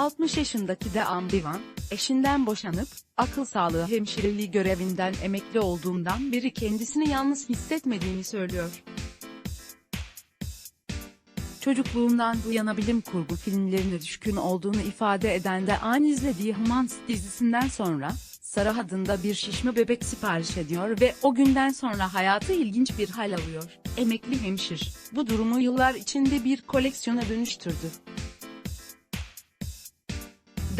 60 yaşındaki de Ambivan, eşinden boşanıp, akıl sağlığı hemşireliği görevinden emekli olduğundan beri kendisini yalnız hissetmediğini söylüyor. Çocukluğundan bu yana bilim kurgu filmlerine düşkün olduğunu ifade eden de an izlediği Humans dizisinden sonra, Sarah adında bir şişme bebek sipariş ediyor ve o günden sonra hayatı ilginç bir hal alıyor. Emekli hemşir, bu durumu yıllar içinde bir koleksiyona dönüştürdü.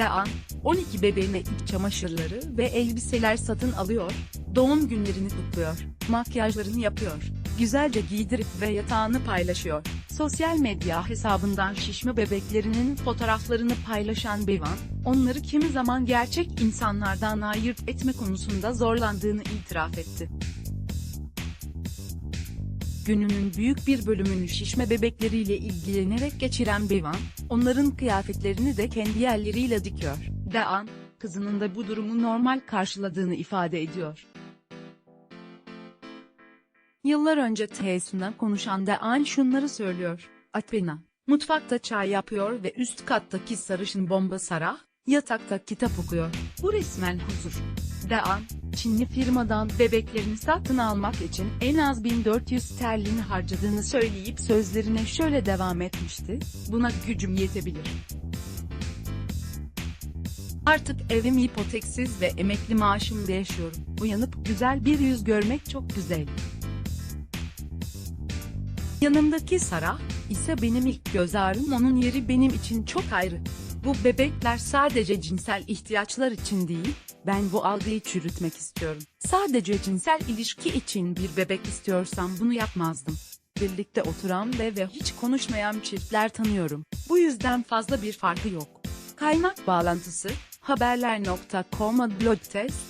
Dean, 12 bebeğine iç çamaşırları ve elbiseler satın alıyor, doğum günlerini kutluyor, makyajlarını yapıyor, güzelce giydirip ve yatağını paylaşıyor. Sosyal medya hesabından şişme bebeklerinin fotoğraflarını paylaşan Bevan, onları kimi zaman gerçek insanlardan ayırt etme konusunda zorlandığını itiraf etti. Gününün büyük bir bölümünü şişme bebekleriyle ilgilenerek geçiren Bevan, onların kıyafetlerini de kendi elleriyle dikiyor. Dean, kızının da bu durumu normal karşıladığını ifade ediyor. Yıllar önce Teysun'a konuşan Dean şunları söylüyor. Atpena, mutfakta çay yapıyor ve üst kattaki sarışın bomba Sarah, yatakta kitap okuyor. Bu resmen huzur. Dean, Çinli firmadan bebeklerini satın almak için en az 1400 sterlin harcadığını söyleyip sözlerine şöyle devam etmişti, buna gücüm yetebilir. Artık evim ipoteksiz ve emekli maaşımla yaşıyorum. Uyanıp güzel bir yüz görmek çok güzel. Yanımdaki Sara, ise benim ilk göz ağrım onun yeri benim için çok ayrı. Bu bebekler sadece cinsel ihtiyaçlar için değil, ben bu algıyı çürütmek istiyorum. Sadece cinsel ilişki için bir bebek istiyorsam bunu yapmazdım. Birlikte oturan ve ve hiç konuşmayan çiftler tanıyorum. Bu yüzden fazla bir farkı yok. Kaynak bağlantısı, haberler.com blog test,